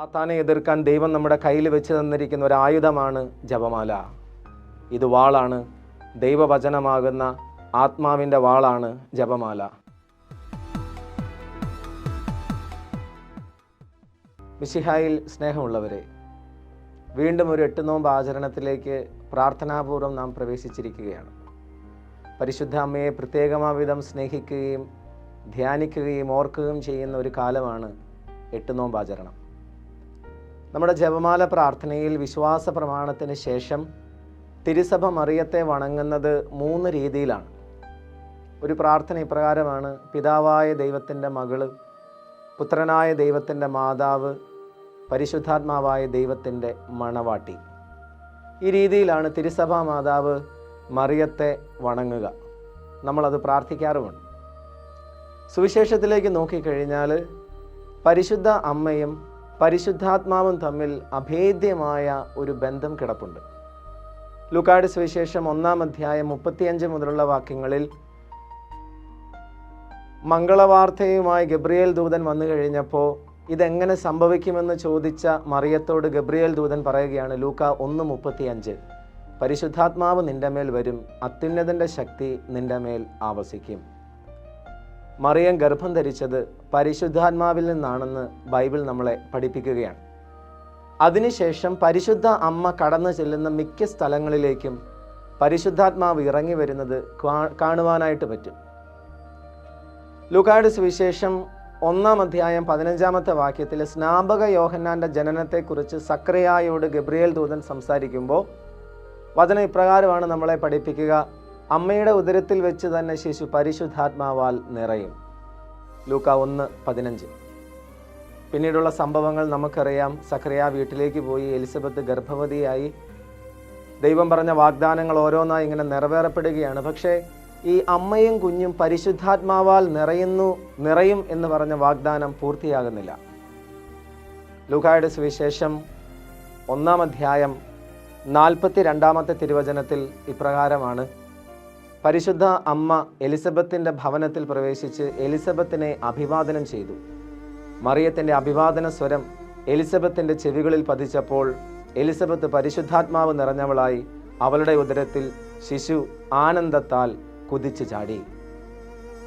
സാത്താനെ എതിർക്കാൻ ദൈവം നമ്മുടെ കയ്യിൽ വെച്ച് തന്നിരിക്കുന്ന ഒരു ആയുധമാണ് ജപമാല. ഇത് വാളാണ്. ദൈവവചനമാകുന്ന ആത്മാവിന്റെ വാളാണ് ജപമാല. മിശിഹായിൽ സ്നേഹമുള്ളവരെ വീണ്ടും ഒരു എട്ട് നോമ്പ് ആചരണത്തിലേക്ക് പ്രാർത്ഥനാപൂർവം നാം പ്രവേശിച്ചിരിക്കുകയാണ്. പരിശുദ്ധ അമ്മയെ പ്രത്യേകമാവിധം സ്നേഹിക്കുകയും ധ്യാനിക്കുകയും ഓർക്കുകയും ചെയ്യുന്ന ഒരു കാലമാണ് എട്ട് നോമ്പാചരണം നമ്മുടെ ജപമാല പ്രാർത്ഥനയിൽ വിശ്വാസ പ്രമാണത്തിന് ശേഷം തിരുസഭ മറിയത്തെ വണങ്ങുന്നത് മൂന്ന് രീതിയിലാണ്. ഒരു പ്രാർത്ഥന ഇപ്രകാരമാണ്. പിതാവായ ദൈവത്തിന്റെ മകൾ പുത്രനായ ദൈവത്തിന്റെ മാതാവ് പരിശുദ്ധാത്മാവായ ദൈവത്തിന്റെ മണവാട്ടി. ഈ രീതിയിലാണ് തിരുസഭാ മാതാവ് മറിയത്തെ വണങ്ങുക. നമ്മളത് പ്രാർത്ഥിക്കാറുമുണ്ട്. സുവിശേഷത്തിലേക്ക് നോക്കിക്കഴിഞ്ഞാൽ പരിശുദ്ധ അമ്മയും പരിശുദ്ധാത്മാവും തമ്മിൽ അഭേദ്യമായ ഒരു ബന്ധം കിടപ്പുണ്ട്. ലുക്കാട് സുവിശേഷം ഒന്നാം അധ്യായം മുപ്പത്തിയഞ്ച് മുതലുള്ള വാക്യങ്ങളിൽ മംഗളവാർത്തയുമായി ഗബ്രിയേൽ ദൂതൻ വന്നു കഴിഞ്ഞപ്പോൾ ഇതെങ്ങനെ സംഭവിക്കുമെന്ന് ചോദിച്ച മറിയത്തോട് ഗബ്രിയേൽ ദൂതൻ പറയുകയാണ് ലൂക്ക ഒന്ന് മുപ്പത്തിയഞ്ച്. പരിശുദ്ധാത്മാവ് നിന്റെ മേൽ വരും അത്യുന്നതന്റെ ശക്തി നിന്റെ മേൽ ആവസിക്കും. മറിയം ഗർഭം ധരിച്ചത് പരിശുദ്ധാത്മാവിൽ നിന്നാണെന്ന് ബൈബിൾ നമ്മളെ പഠിപ്പിക്കുകയാണ്. അതിനുശേഷം പരിശുദ്ധ അമ്മ കടന്നു ചെല്ലുന്ന മിക്ക സ്ഥലങ്ങളിലേക്കും പരിശുദ്ധാത്മാവ് ഇറങ്ങി വരുന്നത് കാണുവാനായിട്ട് പറ്റും. ലുക്കാട് സുവിശേഷം ഒന്നാം അധ്യായം പതിനഞ്ചാമത്തെ വാക്യത്തിൽ സ്നാപക യോഹന്നാന്റെ ജനനത്തെക്കുറിച്ച് സക്രിയായോട് ഗബ്രിയേൽ ദൂതൻ സംസാരിക്കുമ്പോൾ വചനം ഇപ്രകാരമാണ് നമ്മളെ പഠിപ്പിക്കുക. അമ്മയുടെ ഉദരത്തിൽ വെച്ച് തന്നെ ശിശു പരിശുദ്ധാത്മാവാൽ നിറയും. ലൂക്ക ഒന്ന് പതിനഞ്ച്. പിന്നീടുള്ള സംഭവങ്ങൾ നമുക്കറിയാം. സക്രിയ വീട്ടിലേക്ക് പോയി എലിസബത്ത് ഗർഭവതിയായി. ദൈവം പറഞ്ഞ വാഗ്ദാനങ്ങൾ ഓരോന്നായി ഇങ്ങനെ നിറവേറപ്പെടുകയാണ്. പക്ഷേ ഈ അമ്മയും കുഞ്ഞും പരിശുദ്ധാത്മാവാൽ നിറയുന്നു നിറയും എന്ന് പറഞ്ഞ വാഗ്ദാനം പൂർത്തിയാകുന്നില്ല. ലൂക്കായുടെ സുവിശേഷം ഒന്നാം അധ്യായം നാൽപ്പത്തി രണ്ടാമത്തെ തിരുവചനത്തിൽ ഇപ്രകാരമാണ്. പരിശുദ്ധ അമ്മ എലിസബത്തിന്റെ ഭവനത്തിൽ പ്രവേശിച്ച് എലിസബത്തിനെ അഭിവാദനം ചെയ്തു. മറിയത്തിന്റെ അഭിവാദന സ്വരം എലിസബത്തിന്റെ ചെവികളിൽ പതിച്ചപ്പോൾ എലിസബത്ത് പരിശുദ്ധാത്മാവ് നിറഞ്ഞവളായി അവളുടെ ഉദരത്തിൽ ശിശു ആനന്ദത്താൽ കുതിച്ചു ചാടി.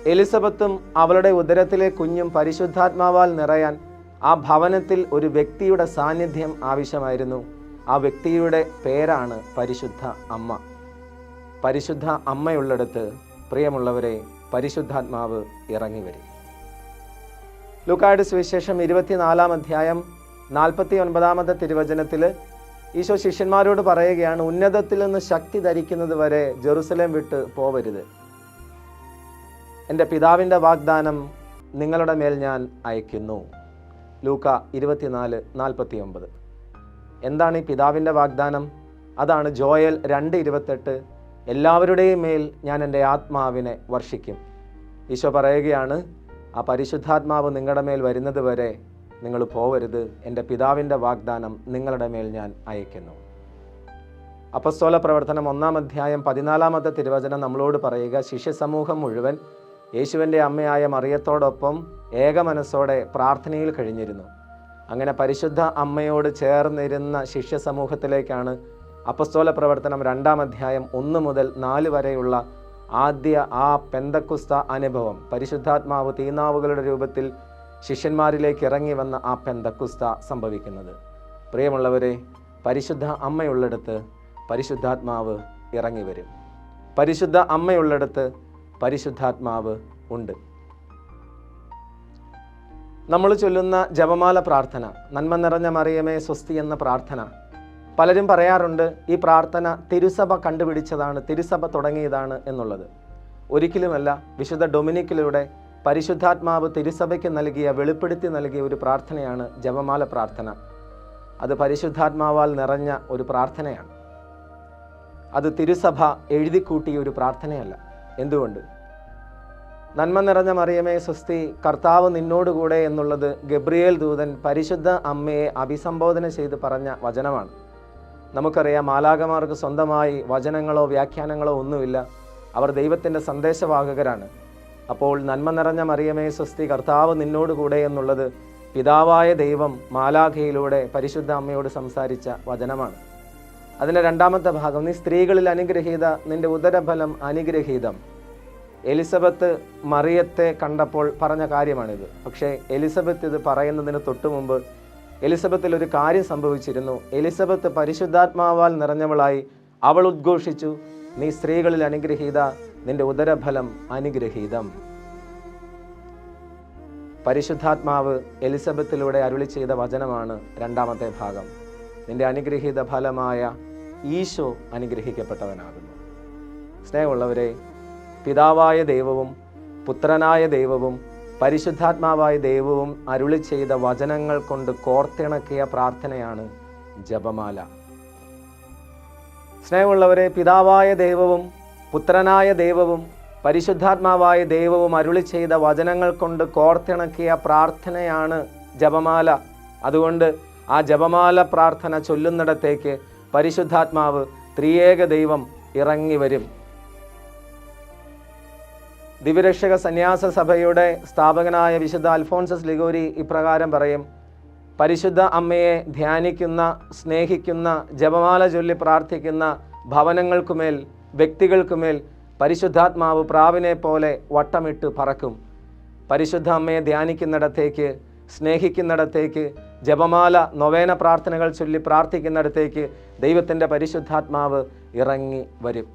എലിസബത്തും അവളുടെ ഉദരത്തിലെ കുഞ്ഞും പരിശുദ്ധാത്മാവാൽ നിറയാൻ ആ ഭവനത്തിൽ ഒരു വ്യക്തിയുടെ സാന്നിധ്യം ആവശ്യമായിരുന്നു. ആ വ്യക്തിയുടെ പേരാണ് പരിശുദ്ധ അമ്മ. പരിശുദ്ധ അമ്മയുള്ളിടത്ത് പ്രിയമുള്ളവരെ പരിശുദ്ധാത്മാവ് ഇറങ്ങി വരും. ലൂക്കായുടെ സുവിശേഷം ഇരുപത്തിനാലാം അധ്യായം നാൽപ്പത്തി ഒൻപതാമത്തെ തിരുവചനത്തിൽ ഈശോ ശിഷ്യന്മാരോട് പറയുകയാണ് ഉന്നതത്തിൽ നിന്ന് ശക്തി ധരിക്കുന്നത് വരെ ജെറുസലേം വിട്ട് പോവരുത്. എന്റെ പിതാവിന്റെ വാഗ്ദാനം നിങ്ങളുടെ മേൽ ഞാൻ അയക്കുന്നു ലൂക്ക ഇരുപത്തിനാല് നാൽപ്പത്തി ഒമ്പത് എന്താണ് ഈ പിതാവിന്റെ വാഗ്ദാനം? അതാണ് ജോയൽ രണ്ട് ഇരുപത്തെട്ട് എല്ലാവരുടെയും മേൽ ഞാൻ എന്റെ ആത്മാവിനെ വർഷിക്കും. ഈശോ പറയുകയാണ് ആ പരിശുദ്ധാത്മാവ് നിങ്ങളുടെ മേൽ വരുന്നത് വരെ നിങ്ങൾ പോവരുത്. എന്റെ പിതാവിന്റെ വാഗ്ദാനം നിങ്ങളുടെ മേൽ ഞാൻ അയക്കുന്നു അപ്പസ്തോല പ്രവർത്തനം ഒന്നാം അധ്യായം പതിനാലാമത്തെ തിരുവചനം നമ്മളോട് പറയുക ശിഷ്യസമൂഹം മുഴുവൻ യേശുവിന്റെ അമ്മയായ മറിയത്തോടൊപ്പം ഏക മനസ്സോടെ പ്രാർത്ഥനയിൽ കഴിഞ്ഞിരുന്നു. അങ്ങനെ പരിശുദ്ധ അമ്മയോട് ചേർന്നിരുന്ന ശിഷ്യസമൂഹത്തിലേക്കാണ് അപ്പസ്തോല പ്രവർത്തനം രണ്ടാം അധ്യായം ഒന്ന് മുതൽ നാല് വരെയുള്ള ആദ്യ ആ പെന്തക്കുസ്ത അനുഭവം. പരിശുദ്ധാത്മാവ് തീനാവുകളുടെ രൂപത്തിൽ ശിഷ്യന്മാരിലേക്ക് ഇറങ്ങി വന്ന ആ പെന്തക്കുസ്ത സംഭവിക്കുന്നത്. പ്രിയമുള്ളവരെ പരിശുദ്ധ അമ്മയുള്ളിടത്ത് പരിശുദ്ധാത്മാവ് ഇറങ്ങി വരും. പരിശുദ്ധ അമ്മയുള്ളിടത്ത് പരിശുദ്ധാത്മാവ് ഉണ്ട്. നമ്മൾ ചൊല്ലുന്ന ജപമാല പ്രാർത്ഥന നന്മ നിറഞ്ഞ മറിയമേ സ്വസ്തി എന്ന പ്രാർത്ഥന പലരും പറയാറുണ്ട് ഈ പ്രാർത്ഥന തിരുസഭ കണ്ടുപിടിച്ചതാണ് തിരുസഭ തുടങ്ങിയതാണ് എന്നുള്ളത്. ഒരിക്കലുമല്ല വിശുദ്ധ ഡൊമിനിക്കിലൂടെ പരിശുദ്ധാത്മാവ് തിരുസഭയ്ക്ക് നൽകിയ വെളിപ്പെടുത്തി നൽകിയ ഒരു പ്രാർത്ഥനയാണ് ജപമാല പ്രാർത്ഥന. അത് പരിശുദ്ധാത്മാവാൽ നിറഞ്ഞ ഒരു പ്രാർത്ഥനയാണ്. അത് തിരുസഭ എഴുതിക്കൂട്ടിയ ഒരു പ്രാർത്ഥനയല്ല. എന്തുകൊണ്ട്? നന്മ നിറഞ്ഞ മറിയമേ സ്വസ്തി കർത്താവ് നിന്നോടുകൂടെ എന്നുള്ളത് ഗബ്രിയേൽ ദൂതൻ പരിശുദ്ധ അമ്മയെ അഭിസംബോധന ചെയ്ത് പറഞ്ഞ വചനമാണ്. നമുക്കറിയാം മാലാകമാർക്ക് സ്വന്തമായി വചനങ്ങളോ വ്യാഖ്യാനങ്ങളോ ഒന്നുമില്ല. അവർ ദൈവത്തിന്റെ സന്ദേശവാഹകരാണ്. അപ്പോൾ നന്മ നിറഞ്ഞ മറിയമേ സ്വസ്തി കർത്താവ് നിന്നോടുകൂടെ എന്നുള്ളത് പിതാവായ ദൈവം മാലാഖയിലൂടെ പരിശുദ്ധ അമ്മയോട് സംസാരിച്ച വചനമാണ്. അതിന്റെ രണ്ടാമത്തെ ഭാഗം നീ സ്ത്രീകളിൽ അനുഗ്രഹീത നിന്റെ ഉദരഫലം അനുഗ്രഹീതം. എലിസബത്ത് മറിയത്തെ കണ്ടപ്പോൾ പറഞ്ഞ കാര്യമാണിത്. പക്ഷേ എലിസബത്ത് ഇത് പറയുന്നതിന് തൊട്ടു മുമ്പ് എലിസബത്തിൽ ഒരു കാര്യം സംഭവിച്ചിരുന്നു. എലിസബത്ത് പരിശുദ്ധാത്മാവാൽ നിറഞ്ഞവളായി അവൾ ഉദ്ഘോഷിച്ചു. നീ സ്ത്രീകളിൽ അനുഗ്രഹീത നിന്റെ ഉദരഫലം അനുഗ്രഹീതം. പരിശുദ്ധാത്മാവ് എലിസബത്തിലൂടെ അരുളി ചെയ്ത വചനമാണ് രണ്ടാമത്തെ ഭാഗം. നിന്റെ അനുഗ്രഹീത ഫലമായ ഈശോ അനുഗ്രഹിക്കപ്പെട്ടവനാകുന്നു. സ്നേഹമുള്ളവരെ പിതാവായ ദൈവവും പുത്രനായ ദൈവവും പരിശുദ്ധാത്മാവായ ദൈവവും അരുളി ചെയ്ത വചനങ്ങൾ കൊണ്ട് കോർത്തിണക്കിയ പ്രാർത്ഥനയാണ് ജപമാല. സ്നേഹമുള്ളവരെ പിതാവായ ദൈവവും പുത്രനായ ദൈവവും പരിശുദ്ധാത്മാവായ ദൈവവും അരുളി ചെയ്ത വചനങ്ങൾ കൊണ്ട് കോർത്തിണക്കിയ പ്രാർത്ഥനയാണ് ജപമാല. അതുകൊണ്ട് ആ ജപമാല പ്രാർത്ഥന ചൊല്ലുന്നിടത്തേക്ക് പരിശുദ്ധാത്മാവ് ത്രിയേക ദൈവം ഇറങ്ങി വരും. ദിവ്യരക്ഷക സന്യാസ സഭയുടെ സ്ഥാപകനായ വിശുദ്ധ അൽഫോൺസസ് ലിഗോരി ഇപ്രകാരം പറയും പരിശുദ്ധ അമ്മയെ ധ്യാനിക്കുന്ന സ്നേഹിക്കുന്ന ജപമാല ചൊല്ലി പ്രാർത്ഥിക്കുന്ന ഭവനങ്ങൾക്കുമേൽ വ്യക്തികൾക്കുമേൽ പരിശുദ്ധാത്മാവ് പ്രാവിനെ പോലെ വട്ടമിട്ട് പറക്കും. പരിശുദ്ധ അമ്മയെ ധ്യാനിക്കുന്നിടത്തേക്ക് സ്നേഹിക്കുന്നിടത്തേക്ക് ജപമാല നൊവേന പ്രാർത്ഥനകൾ ചൊല്ലി പ്രാർത്ഥിക്കുന്നിടത്തേക്ക് ദൈവത്തിന്റെ പരിശുദ്ധാത്മാവ് ഇറങ്ങി വരും.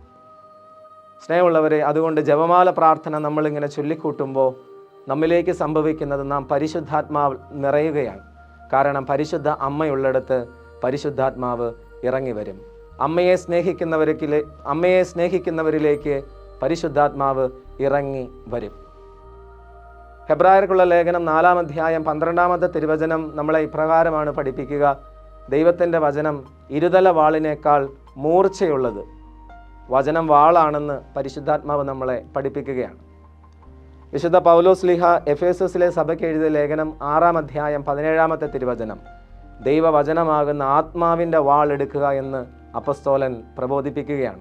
സ്നേഹമുള്ളവരെ അതുകൊണ്ട് ജപമാല പ്രാർത്ഥന നമ്മളിങ്ങനെ ചൊല്ലിക്കൂട്ടുമ്പോൾ നമ്മിലേക്ക് സംഭവിക്കുന്നത് നാം പരിശുദ്ധാത്മാവ് നിറയുകയാണ്. കാരണം പരിശുദ്ധ അമ്മയുള്ളിടത്ത് പരിശുദ്ധാത്മാവ് ഇറങ്ങി വരും അമ്മയെ സ്നേഹിക്കുന്നവരിലെ അമ്മയെ സ്നേഹിക്കുന്നവരിലേക്ക് പരിശുദ്ധാത്മാവ് ഇറങ്ങി വരും. ഹെബ്രായർക്കുള്ള ലേഖനം നാലാം അധ്യായം പന്ത്രണ്ടാമത്തെ തിരുവചനം നമ്മളെ ഇപ്രകാരമാണ് പഠിപ്പിക്കുക. ദൈവത്തിന്റെ വചനം ഇരുതല വാളിനേക്കാൾ മൂർച്ചയുള്ളത്. വചനം വാളാണെന്ന് പരിശുദ്ധാത്മാവ് നമ്മളെ പഠിപ്പിക്കുകയാണ്. വിശുദ്ധ പൗലോസ് ലിഹ എഫ് എസ് എസിലെ സഭയ്ക്ക് എഴുതിയ ലേഖനം ആറാം അധ്യായം പതിനേഴാമത്തെ തിരുവചനം. ദൈവവചനമാകുന്ന ആത്മാവിന്റെ വാൾ എടുക്കുക എന്ന് അപ്പസ്തോലൻ പ്രബോധിപ്പിക്കുകയാണ്.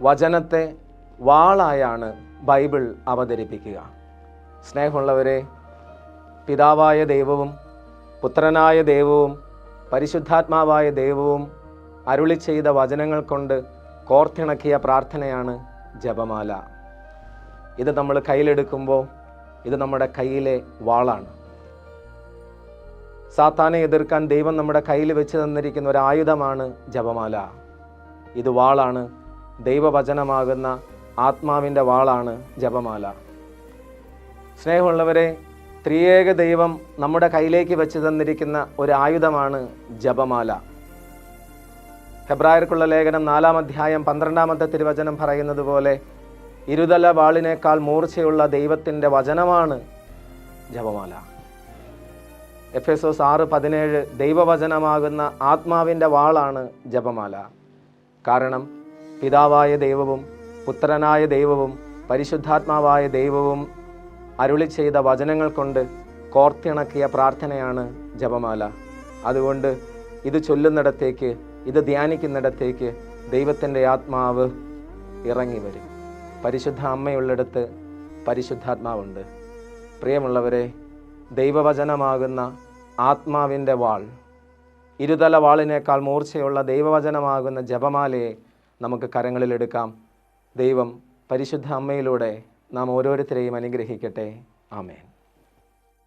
വചനത്തെ വാളായാണ് ബൈബിൾ അവതരിപ്പിക്കുക. സ്നേഹമുള്ളവരെ പിതാവായ ദൈവവും പുത്രനായ ദൈവവും പരിശുദ്ധാത്മാവായ ദൈവവും അരുളി ചെയ്ത വചനങ്ങൾ കൊണ്ട് കോർത്തിണക്കിയ പ്രാർത്ഥനയാണ് ജപമാല. ഇത് നമ്മൾ കയ്യിലെടുക്കുമ്പോൾ ഇത് നമ്മുടെ കയ്യിലെ വാളാണ്. സാത്താനെ എതിർക്കാൻ ദൈവം നമ്മുടെ കയ്യിൽ വെച്ച് തന്നിരിക്കുന്ന ഒരു ആയുധമാണ് ജപമാല. ഇത് വാളാണ്. ദൈവവചനമാകുന്ന ആത്മാവിന്റെ വാളാണ് ജപമാല. സ്നേഹമുള്ളവരെ ത്രിയേക ദൈവം നമ്മുടെ കയ്യിലേക്ക് വെച്ച് തന്നിരിക്കുന്ന ഒരു ആയുധമാണ് ജപമാല. ഹെബ്രായർക്കുള്ള ലേഖനം നാലാം അധ്യായം പന്ത്രണ്ടാമത്തെ തിരുവചനം പറയുന്നത് പോലെ ഇരുതല വാളിനേക്കാൾ മൂർച്ചയുള്ള ദൈവത്തിന്റെ വചനമാണ് ജപമാല. എഫ് എസ് ഒസ് ആറ് പതിനേഴ് ദൈവവചനമാകുന്ന ആത്മാവിന്റെ വാളാണ് ജപമാല. കാരണം പിതാവായ ദൈവവും പുത്രനായ ദൈവവും പരിശുദ്ധാത്മാവായ ദൈവവും അരുളി ചെയ്ത വചനങ്ങൾ കൊണ്ട് കോർത്തിണക്കിയ പ്രാർത്ഥനയാണ് ജപമാല. അതുകൊണ്ട് ഇത് ചൊല്ലുന്നിടത്തേക്ക് ഇത് ധ്യാനിക്കുന്നിടത്തേക്ക് ദൈവത്തിന്റെ ആത്മാവ് ഇറങ്ങി വരും. പരിശുദ്ധ അമ്മയുള്ളിടത്ത് പരിശുദ്ധാത്മാവുണ്ട്. പ്രിയമുള്ളവരെ ദൈവവചനമാകുന്ന ആത്മാവിന്റെ വാൾ ഇരുതല വാളിനേക്കാൾ മൂർച്ചയുള്ള ദൈവവചനമാകുന്ന ജപമാലയെ നമുക്ക് കരങ്ങളിലെടുക്കാം ദൈവം പരിശുദ്ധ അമ്മയിലൂടെ നാം ഓരോരുത്തരെയും അനുഗ്രഹിക്കട്ടെ. ആമേൻ.